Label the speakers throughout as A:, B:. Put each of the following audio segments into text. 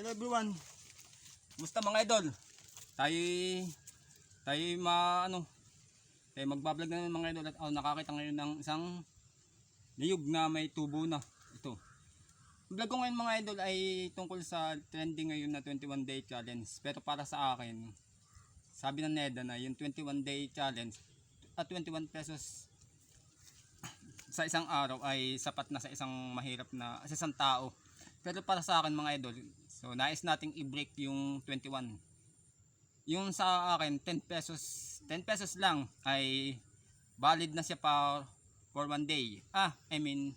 A: Hello everyone. Musta mga idol? Tayo tayo ma ano tayo magbablog na naman mga idol at oh, nakakita ngayon ng isang niyog na may tubo na. Ito. Vlog ko ngayon mga idol ay tungkol sa trending ngayon na 21 day challenge. Pero para sa akin, sabi ng Neda na yung 21 day challenge at 21 pesos sa isang araw ay sapat na sa isang mahirap na sa isang tao. Pero para sa akin mga idol, so nais nating i-break yung 21. Yung sa akin 10 pesos, 10 pesos lang ay valid na siya pa for one day. Ah, I mean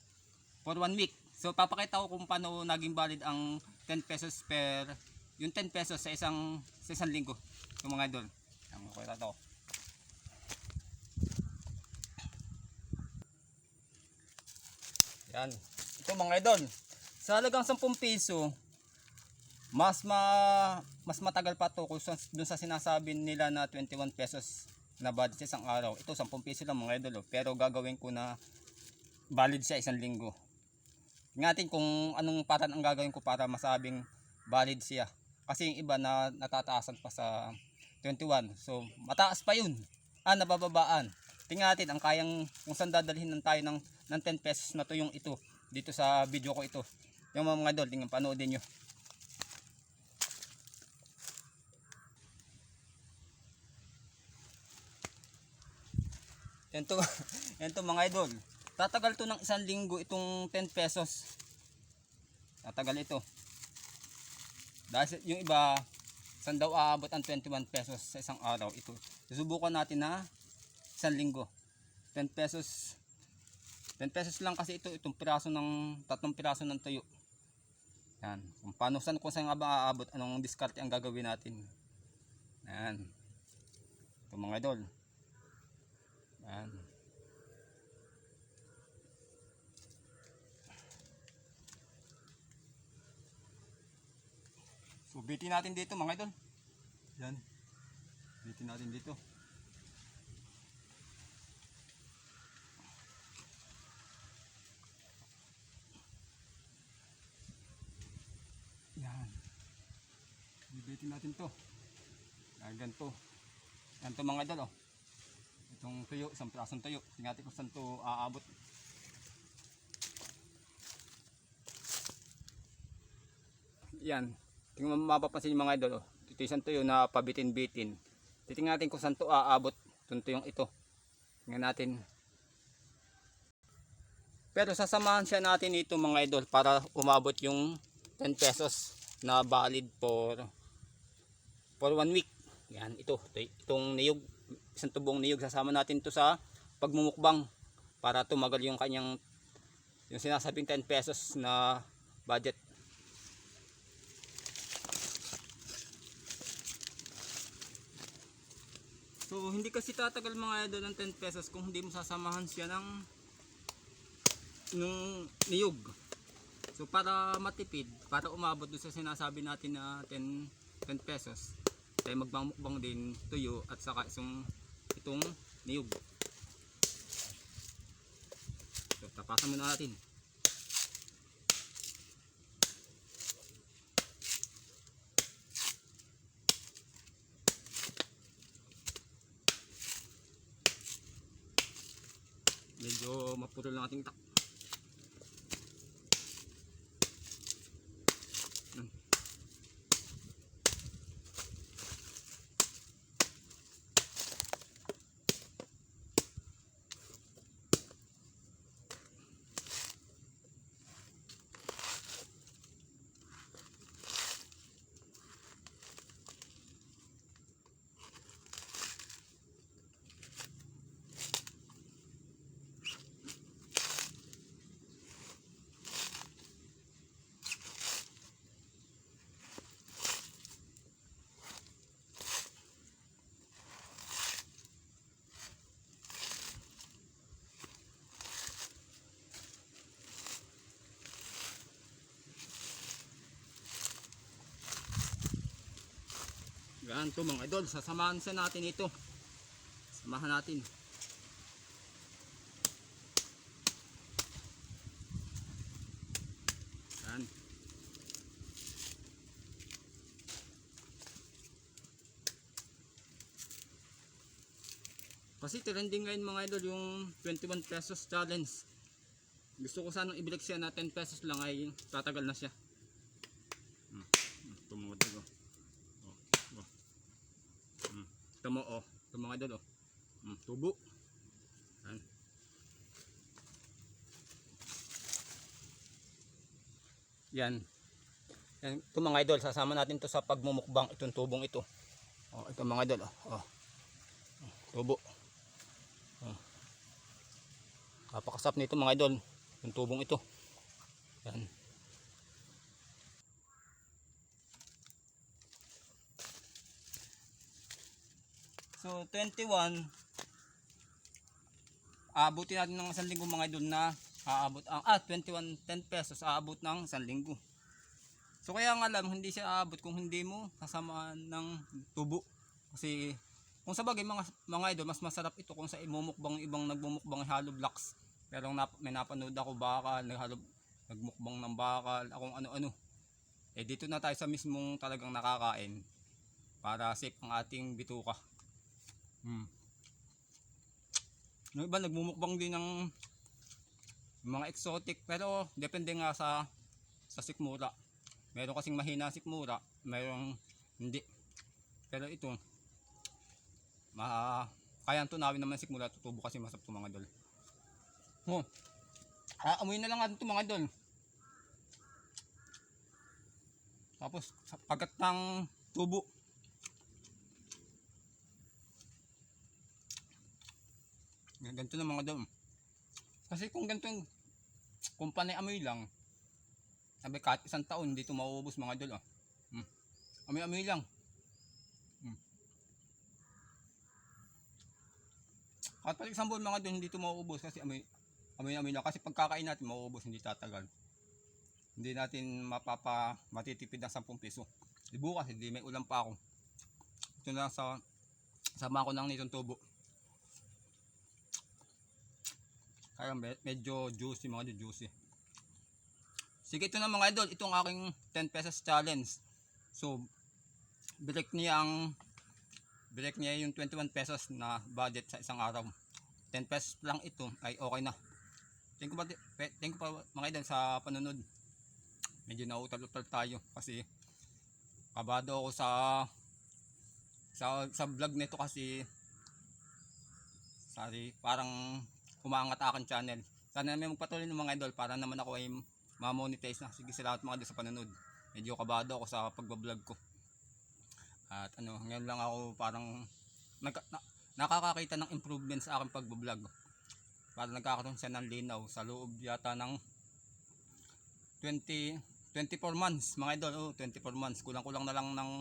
A: for one week. So papakita ko kung paano naging valid ang 10 pesos per yung 10 pesos sa isang sa isang linggo. So mga idol, ang kuya to. Yan. Ito mga idol. Sa halagang 10 piso, mas ma mas matagal pa to kung dun sa sinasabi nila na 21 pesos na budget sa isang araw. Ito 10 piso lang mga idol, oh. pero gagawin ko na valid siya isang linggo. Ngatin kung anong paraan ang gagawin ko para masabing valid siya. Kasi yung iba na natataasan pa sa 21. So mataas pa yun. Ah, nabababaan. Tingnan natin ang kayang kung saan dadalhin ng tayo ng, ng 10 pesos na to yung ito. Dito sa video ko ito. Yung mga idol, tingnan panoodin nyo. Yan to, yan to mga idol. Tatagal to ng isang linggo itong 10 pesos. Tatagal ito. Dahil yung iba, saan daw aabot ang 21 pesos sa isang araw. Ito, susubukan natin na isang linggo. 10 pesos. 10 pesos lang kasi ito, itong piraso ng, tatlong piraso ng tuyo. Yan. Kung paano, saan, kung saan nga ba aabot, anong diskarte ang gagawin natin. Yan. Ito mga idol. Yan. So bitin natin dito mga idol. Yan. Bitin natin dito. Yan. Bibitin natin to. Yan ganito. Yan to mga idol oh. Itong tuyo, isang pirasong tuyo. Tingnan natin kung saan to aabot. Yan. Tingnan mo mapapansin yung mga idol. Oh. Ito isang tuyo na pabitin-bitin. Titingnan natin kung saan to aabot. Itong tuyong ito. Tingnan natin. Pero sasamahan siya natin ito mga idol para umabot yung 10 pesos na valid for for one week. Yan, ito. Itong niyog, isang tubong niyog. Sasama natin to sa pagmumukbang para tumagal yung kanyang yung sinasabing 10 pesos na budget. So hindi kasi tatagal mga idol ng 10 pesos kung hindi mo sasamahan siya ng ng niyog. So para matipid, para umabot doon sa sinasabi natin na 10, 10 pesos, tayo magmamukbang din tuyo at saka isang itong niyog. So tapasan muna natin. Medyo maputol lang ating tak. Yan to mga idol, sasamahan sa natin ito. Samahan natin. Yan. Kasi trending ngayon mga idol yung 21 pesos challenge. Gusto ko sanang ibalik siya na 10 pesos lang ay tatagal na siya. Hmm. hmm, Tumudag oh. Oh. oh. Hmm. Tamo oh. Ito mga idol oh. Hmm. Tubo. Yan. Yan. Yan. Ito mga idol, sasama natin to sa pagmumukbang itong tubong ito. Oh, ito mga idol oh. oh. Tubo. Oh. Kapakasap nito mga idol, yung tubong ito. Yan. So 21 aabutin natin ng isang linggo mga idol na aabot ang ah 21 10 pesos aabot ng isang linggo. So kaya nga alam hindi siya aabot kung hindi mo kasama ng tubo. Kasi kung sa bagay mga mga idol mas masarap ito kung sa imumukbang ibang nagmumukbang hollow blocks. Pero nap, may napanood ako bakal, naghalo nagmukbang ng bakal, akong ano-ano. Eh dito na tayo sa mismong talagang nakakain para safe ang ating bituka. Hmm. Yung iba nagmumukbang din ng mga exotic pero depende nga sa sa sikmura. Meron kasing mahina sikmura, meron hindi. Pero ito ma kaya tunawin naman sikmura tutubo kasi masarap to mga dol. Oh. Ah, amoy na lang natin to mga dol. Tapos sa pagat ng tubo Ganito na mga dom. Kasi kung ganito kung panay amoy lang, sabi kahit isang taon hindi ito mauubos mga dol. Oh. Hmm. Amoy-amoy lang. Hmm. Kahit pala isang buwan mga dol hindi ito mauubos kasi amoy amoy-amoy lang. Kasi pagkakain natin mauubos hindi tatagal. Hindi natin mapapa matitipid ng 10 piso. Di bukas hindi may ulam pa ako. Ito na sa sama ko ng nitong tubo. Me- medyo juicy mga idol, juicy. Sige ito na mga idol, itong aking 10 pesos challenge. So, break niya ang break niya yung 21 pesos na budget sa isang araw. 10 pesos lang ito ay okay na. Thank you pa, thank you pa mga idol sa panunod. Medyo nautal-utal tayo kasi kabado ako sa sa sa vlog nito kasi sorry, parang umaangat aking channel. Sana may magpatuloy ng mga idol para naman ako ay ma-monetize na. Sige salamat mga idol sa panonood. Medyo kabado ako sa pagbablog ko. At ano, ngayon lang ako parang nag, na, nakakakita ng improvement sa aking pagbablog. Para nagkakaroon siya ng linaw sa loob yata ng 20 24 months mga idol. Oh, 24 months. Kulang-kulang na lang ng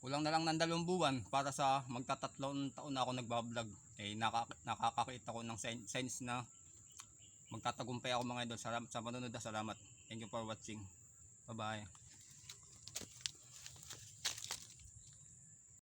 A: kulang na lang ng dalawang buwan para sa magtatatlong taon na ako nagbablog. Eh naka, nakakakita ko ng sign- signs na magtatagumpay ako mga idol. Salamat sa panonood. Salamat. Thank you for watching. Bye-bye.